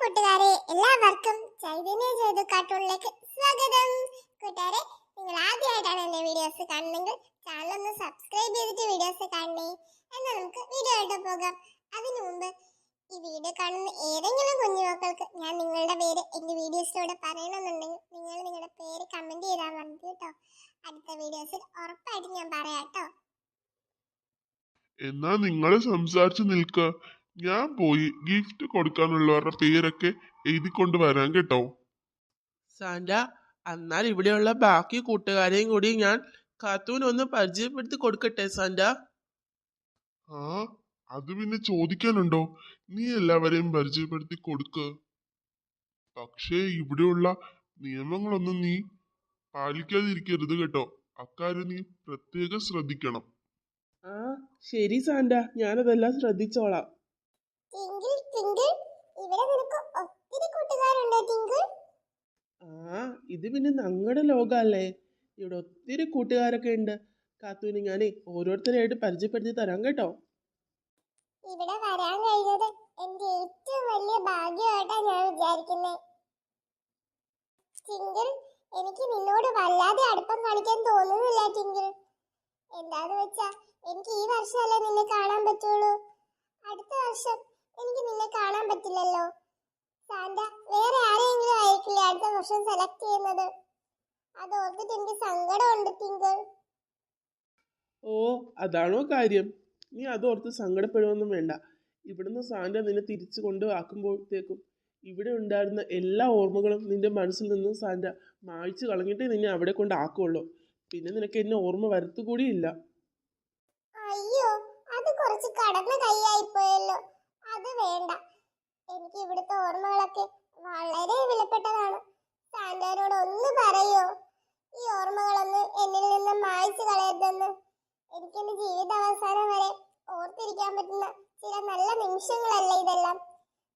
കൂട്ടുകാരെ എല്ലാവർക്കും ചൈതന്യ ചെയ്തു കാർട്ടൂണിലേക്ക് സ്വാഗതം. കൂട്ടുകാരെ നിങ്ങൾ ആദ്യമായിട്ടാണ് എന്റെ വീഡിയോസ് കാണുന്നെങ്കിൽ ചാനൽ ഒന്ന് സബ്സ്ക്രൈബ് ചെയ്തിട്ട് വീഡിയോസ് കാണണേ. എന്നാൽ നമുക്ക് വീഡിയോ ആയിട്ട് പോകാം. അതിനു മുമ്പ് ഈ വീഡിയോ കാണുന്ന ഏതെങ്കിലും കുഞ്ഞു മക്കൾക്ക് ഞാൻ നിങ്ങളുടെ പേര് എന്റെ വീഡിയോസിലൂടെ പറയണമെന്നുണ്ടെങ്കിൽ നിങ്ങൾ നിങ്ങളുടെ പേര് കമന്റ് ചെയ്താൽ മതി കേട്ടോ. അടുത്ത വീഡിയോസിൽ ഉറപ്പായിട്ടും ഞാൻ പറയാം കേട്ടോ. എന്നാ നിങ്ങൾ സംസാരിച്ചു നിൽക്ക. ഞാൻ പോയി ഗിഫ്റ്റ് കൊടുക്കാനുള്ളവരുടെ പേരൊക്കെ എഴുതിക്കൊണ്ട് വരാൻ കേട്ടോ. സാന്റ എന്നാൽ ഇവിടെയുള്ള ബാക്കി കൂട്ടുകാരെയും കൂടി ഞാൻ കാത്തൂന് ഒന്ന് പരിചയപ്പെടുത്തി കൊടുക്കട്ടെ സാന്റ? ആ അത് പിന്നെ ചോദിക്കാനുണ്ടോ? നീ എല്ലാവരെയും പരിചയപ്പെടുത്തി കൊടുക്ക്. പക്ഷേ ഇവിടെയുള്ള നിയമങ്ങളൊന്നും നീ പാലിക്കാതിരിക്കരുത് കേട്ടോ. അക്കാര്യം നീ പ്രത്യേകം ശ്രദ്ധിക്കണം. ആ ശരി സാന്റ. ഞാനതെല്ലാം ശ്രദ്ധിച്ചോളാം ടിങ്കിൾ ടിങ്കിൾ ഇവിടെ നിനക്ക് ഒത്തിരി കൂട്ടുകാരുണ്ടോ ടിങ്കിൾ ആ ഇത് പിന്നെ ഞങ്ങളുടെ ലോകമല്ലേ ഇവിടെ ഒത്തിരി കൂട്ടുകാരൊക്കെ ഉണ്ട് കാത്തൂന് ഞാനേ ഓരോരുത്തരെയായിട്ട് പരിചയപ്പെടുത്തി തരാം കേട്ടോ. ഇവിടെ വരാൻ കഴിഞ്ഞത് എന്റെ ഏറ്റവും വലിയ ഭാഗ്യമായിട്ടാ ഞാൻ വിചാരിക്കുന്നത് ടിങ്കിൾ എനിക്ക് നിന്നോട് വല്ലാതെ അടുപ്പം കാണിക്കാൻ തോന്നുന്നില്ല ടിങ്കിൾ എന്താന്ന് വെച്ചാ എനിക്ക് ഈ വർഷമല്ലേ നിന്നെ കാണാൻ പറ്റുള്ളൂ. അടുത്ത വർഷം എനിക്ക് നിന്നെ കാണാൻ പറ്റില്ലല്ലോ. സാന്റ വേറെ ആരെങ്കിലും ആയിരിക്കില്ലേ അടുത്ത വർഷം സെലക്ട് ചെയ്യുന്നത്? അത് ഓർത്തിട്ട് എനിക്ക് സങ്കടമുണ്ട് ടിങ്കിൾ ഓ അതാണോ കാര്യം. നീ അതോർത്ത് സങ്കടപ്പെടുവൊന്നും വേണ്ട. ഇവിടുന്ന് സാന്റ നിന്നെ തിരിച്ചു കൊണ്ടുവാക്കുമ്പോഴത്തേക്കും ഇവിടെ ഉണ്ടായിരുന്ന എല്ലാ ഓർമ്മകളും നിന്റെ മനസ്സിൽ നിന്നും സാന്റ മായ്ച്ചു കളഞ്ഞിട്ടേ നിന്നെ അവിടെ കൊണ്ടാക്കുള്ളൂ പിന്നെ നിനക്ക് എന്നെ ഓർമ്മ വരത്തുകൂടിയില്ല. അയ്യോ അത് കുറച്ച് കടന്ന കൈയായി പോയല്ലോ അത് വേണ്ട. എനിക്ക് ഇവിടുത്തെ ഓർമ്മകളൊക്കെ വളരെ വിലപ്പെട്ടതാണ് സാന്റാനോട് ഒന്ന് പറയോ. ഈ ഓർമ്മകളൊന്നും എന്നിൽ നിന്ന് മായ്ച്ചു കളയരുതെന്ന്. എനിക്ക് എന്റെ ജീവിതാവസാനം വരെ ഓർത്തിരിക്കാൻ പറ്റുന്ന ചില നല്ല നിമിഷങ്ങളല്ല ഇതെല്ലാം.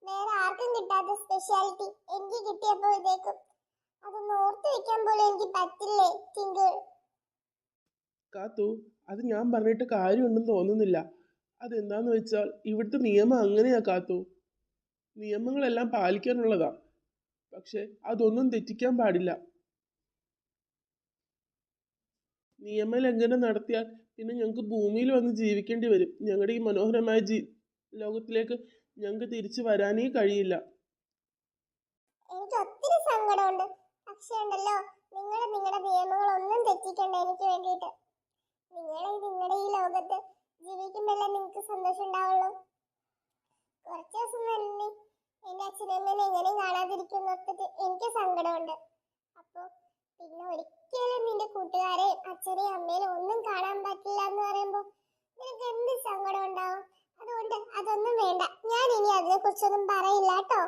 വേറെ ആർക്കും കിട്ടാത്ത സ്പെഷ്യാലിറ്റി എനിക്ക് കിട്ടിയപ്പോഴത്തേക്കും അതൊന്ന് ഓർത്തു വെക്കാൻ പോലും എനിക്ക് പറ്റില്ലേ ടിങ്കിൾ? കാത്തു അത് ഞാൻ പറഞ്ഞിട്ട് കാര്യമുണ്ടെന്ന് തോന്നുന്നില്ല. അതെന്താന്ന് വെച്ചാൽ ഇവിടുത്തെ നിയമം അങ്ങനെയാ കാത്തു. നിയമങ്ങളെല്ലാം പാലിക്കാനുള്ളതാ. പക്ഷെ അതൊന്നും തെറ്റിക്കാൻ പാടില്ല. നിയമലംഘനം നടത്തിയാൽ പിന്നെ ഞങ്ങൾക്ക് ഭൂമിയിൽ വന്ന് ജീവിക്കേണ്ടി വരും. ഞങ്ങളുടെ ഈ മനോഹരമായ ജീ ലോകത്തിലേക്ക് ഞങ്ങൾക്ക് തിരിച്ചു വരാനേ കഴിയില്ല. എനിക്ക് ഒത്തിരി തെറ്റിക്കണ്ട എനിക്ക് നിങ്ങളുടെ ഈ ലോകത്ത് നിങ്ങൾക്ക് ദിവസം ഓർത്തിട്ട് എനിക്ക് സങ്കടമുണ്ട് അപ്പോ പിന്നെ ഒരിക്കലും നിന്റെ കൂട്ടുകാരെ അച്ഛനെയും അമ്മേനെയും ഒന്നും കാണാൻ പറ്റില്ല എന്ന് പറയുമ്പോൾ നിനക്ക് എന്ത് സങ്കടം ഉണ്ടാവും അതുകൊണ്ട് അതൊന്നും വേണ്ട ഞാൻ ഇനി അതിനെ കുറിച്ചൊന്നും പറയില്ല കേട്ടോ.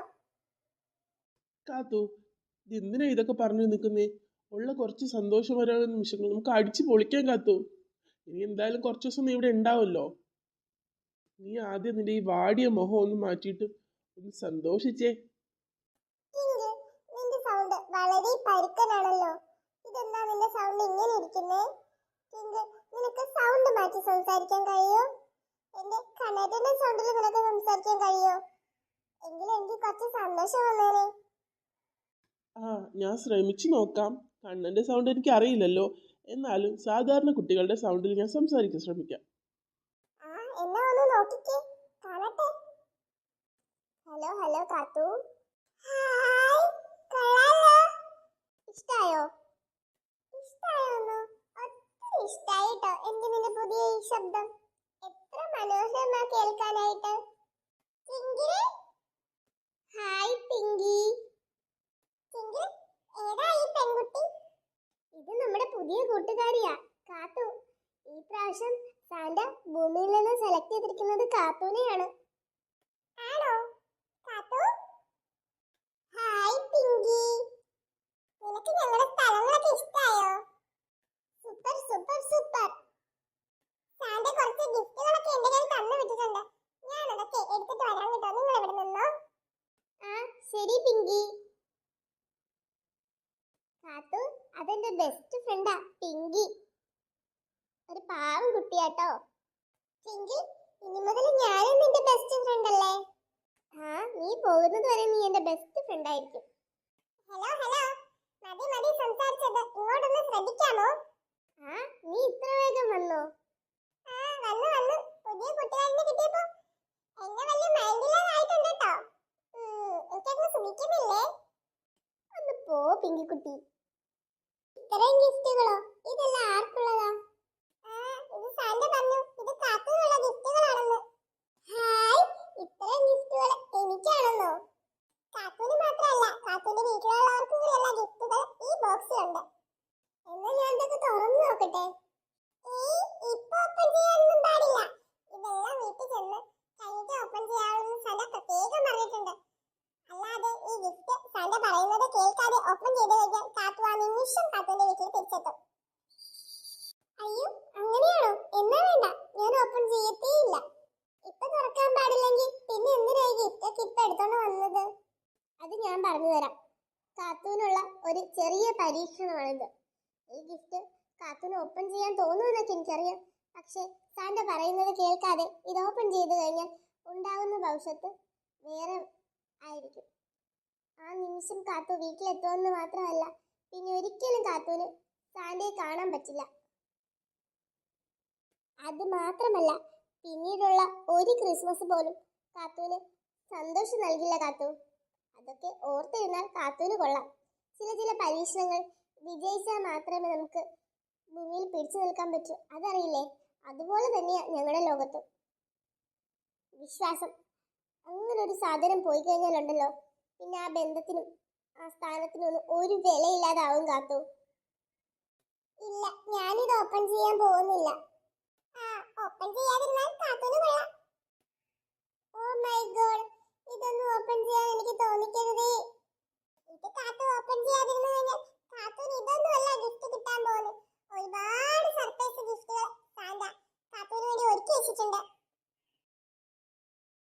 കാത്തു എന്തിനാ ഇതൊക്കെ പറഞ്ഞു നിൽക്കുന്നേ? ഉള്ള കുറച്ച് സന്തോഷപരമായ നിമിഷങ്ങൾ നമുക്ക് അടിച്ചു പൊളിക്കാൻ കാത്തു ഇനി എന്തായാലും കുറച്ച് ദിവസം നീ ഇവിടെ ഉണ്ടാവുമല്ലോ. നീ ആദ്യം നിന്റെ ഈ വാടിയ മുഖം ഒന്ന് മാറ്റിയിട്ട് ഒന്ന് സന്തോഷിച്ചേ. നിന്റെ സൗണ്ട് വളരെ പരുക്കനാണല്ലോ. ഇതെന്താ നിന്റെ സൗണ്ട് ഇങ്ങനെ ഇരിക്കുന്നേ? നിനക്ക് സൗണ്ട് മാറ്റി സംസാരിക്കാൻ കഴിയോ? എന്റെ കണ്ണേറ്റന്റെ സൗണ്ടിൽ നിനക്ക് സംസാരിക്കാൻ കഴിയോ? എങ്കിലും എനിക്ക് കുറച്ച് സന്തോഷം വന്നേനെ. ആ ഞാൻ ശ്രമിച്ചു നോക്കാം. കണ്ണന്റെ സൗണ്ട് എനിക്ക് അറിയില്ലല്ലോ എന്നാലും സാധാരണ കുട്ടികളുടെ സൗണ്ടിൽ ഞാൻ സംസാരിക്കാൻ ശ്രമിക്കാം. ഹലോ ഹലോ കാത്തു ഹായ് കൊള്ളാലോ ഇഷ്ടായോ ഇഷ്ടായോന്നോ ഒത്തിരി ഇഷ്ടായിട്ടോ എനിക്ക് നിന്റെ പുതിയ ഈ ശബ്ദം എത്ര മനോഹരമാ കേൾക്കാനായിട്ട് പിങ്കി ഹായ് പിങ്കി പിങ്കി ഏതാ ഈ പെൺകുട്ടി ഇത് നമ്മുടെ പുതിയ കൂട്ടുകാരിയാ കാത്തു. ഈ പ്രാവശ്യം സാന്റ ഭൂമിയിൽ നിന്ന് സെലക്ട് ചെയ്തിരിക്കുന്നത് കാത്തുനെയാണ് ആണോ? കാത്തു? ഹായ് പിങ്കി. നിനക്ക് ഞങ്ങളുടെ സ്ഥലങ്ങളൊക്കെ ഇഷ്ടായോ? Super super super. സാന്റ കുറച്ച് ഗിഫ്റ്റുകളൊക്കെ എന്റെ കയ്യിൽ തന്നു വിട്ടിട്ടുണ്ട്. ഞാൻ അതൊക്കെ എടുത്തിട്ട് വരാൻ കേട്ടോ നിങ്ങൾ ഇവിടെ നിന്നോ? ആ ശരി പിങ്കി കാത്തു അതെന്റെ ബെസ്റ്റ് ഫ്രണ്ടാ പിങ്കി. ഒരു പാവം കുട്ടിയാട്ടോ. പിങ്കി ഇനി മുതൽ ഞാനും നിന്റെ ബെസ്റ്റ് ഫ്രണ്ട് അല്ലേ? ആ നീ പോകുന്നത് വരെ നീ എന്റെ ബെസ്റ്റ് ഫ്രണ്ട് ആയിരിക്കും. ഹലോ ഹലോ മതി മതി സംസാരിച്ചത്. ഇങ്ങോട്ടൊന്ന് ശ്രദ്ധിക്കാമോ? ആ നീ ഇത്ര വേഗം വന്നോ? ആ വന്നു വന്നു. പുതിയ കുട്ടികളെ കിട്ടിയപ്പോ എന്നെ വലിയ മൈൻഡിലായിട്ടുണ്ട് കേട്ടോ എനിക്കങ്ങ് സുഖിക്കുന്നില്ലേ? ഒന്ന് പോ പിങ്കിക്കുട്ടി ഇത്രയും ഗിഫ്റ്റുകളോ? ഇതെല്ലാം ആർക്കുള്ളതാ? ഇത് സാന്റ പറഞ്ഞു. ഇത് കാത്തുനുള്ള ഗിഫ്റ്റുകളാണെന്ന്. ഹായ് ഇത്രയും ഗിഫ്റ്റുകൾ എനിക്കാണെന്നോ? കാത്തൂന് മാത്രമല്ല കാത്തൂന്റെ വീട്ടിലുള്ളവർക്കും കൂടിയുള്ള ഗിഫ്റ്റുകൾ ഈ ബോക്സിലുണ്ട്. എന്നാ ഞാൻ ഇതൊക്കെ തുറന്നു നോക്കട്ടെ? ഏയ് ഇപ്പൊ ഓപ്പൺ പാടില്ല. ഇതെല്ലാം വീട്ടിൽ ചെന്ന് കഴിഞ്ഞിട്ട് ഓപ്പൺ ചെയ്യാവുന്ന സ്ഥലം പ്രത്യേകം പറഞ്ഞിട്ടുണ്ട്. അല്ലാതെ ഈ ഗിഫ്റ്റ് സന പറയുന്നത് കേൾക്കാതെ ഓപ്പൺ ചെയ്ത് കഴിഞ്ഞാൽ കാത്തു ആ നിമിഷം കാത്തുവിന്റെ വീട്ടിൽ തിരിച്ചെത്തും. അയ്യോ അങ്ങനെയാണോ? എന്നാ വേണ്ട ഞാൻ ഓപ്പൺ ചെയ്യത്തേയില്ല. ഇപ്പൊ തുറക്കാൻ പാടില്ലെങ്കിൽ പിന്നെ എന്തിനായി ഈ ഗിഫ്റ്റ് ഒക്കെ ഇപ്പൊ എടുത്തോണ്ട് വന്നത്? അത് ഞാൻ പറഞ്ഞു തരാം. കാത്തുവിനുള്ള ഒരു ചെറിയ പരീക്ഷണമാണിത്. ഈ ഗിഫ്റ്റ് കാത്തുവിന് ഓപ്പൺ ചെയ്യാൻ തോന്നുമെന്നൊക്കെ എനിക്കറിയാം. പക്ഷേ സാന്റ പറയുന്നത് കേൾക്കാതെ ഇത് ഓപ്പൺ ചെയ്ത് കഴിഞ്ഞാൽ ഉണ്ടാകുന്ന ഭവിഷ്യത്ത് വേറെ ആയിരിക്കും. ആ നിമിഷം കാത്തു വീട്ടിലെത്തുമെന്ന് മാത്രമല്ല പിന്നെ ഒരിക്കലും കാത്തുവിന് സാന്റയെ കാണാൻ പറ്റില്ല. അത് മാത്രമല്ല പിന്നീടുള്ള ഒരു ക്രിസ്മസ് പോലും കാത്തുവിന് സന്തോഷം നൽകില്ല കാത്തു. അതൊക്കെ ഓർത്തിരുന്നാൽ കാത്തുവിന് കൊള്ളാം. ചില ചില പരീക്ഷണങ്ങൾ വിജയിച്ചാൽ മാത്രമേ നമുക്ക് ഭൂമിയിൽ പിടിച്ചു നിൽക്കാൻ പറ്റൂ. അതറിയില്ലേ? അതുപോലെ തന്നെയാണ് ഞങ്ങളുടെ ലോകത്തും. വിശ്വാസം. അങ്ങനെ ഒരു സാധനം പോയി കഴിഞ്ഞാലുണ്ടല്ലോ പിന്നെ ആ ബന്ധത്തിനും ആ സ്ഥാനത്തിനും ഒരു വിലയില്ലാതാവും കാത്തു. ഇല്ല ഞാനിത് ഓപ്പൺ ചെയ്യാൻ പോകുന്നില്ല. ആ ഓപ്പൺ ചെയ്യാതിരുന്നാൽ ഓ മൈ ഗോഡ് ഇതൊന്നും ഓപ്പൺ ചെയ്യാൻ എനിക്ക് തോന്നിക്കരുതേ.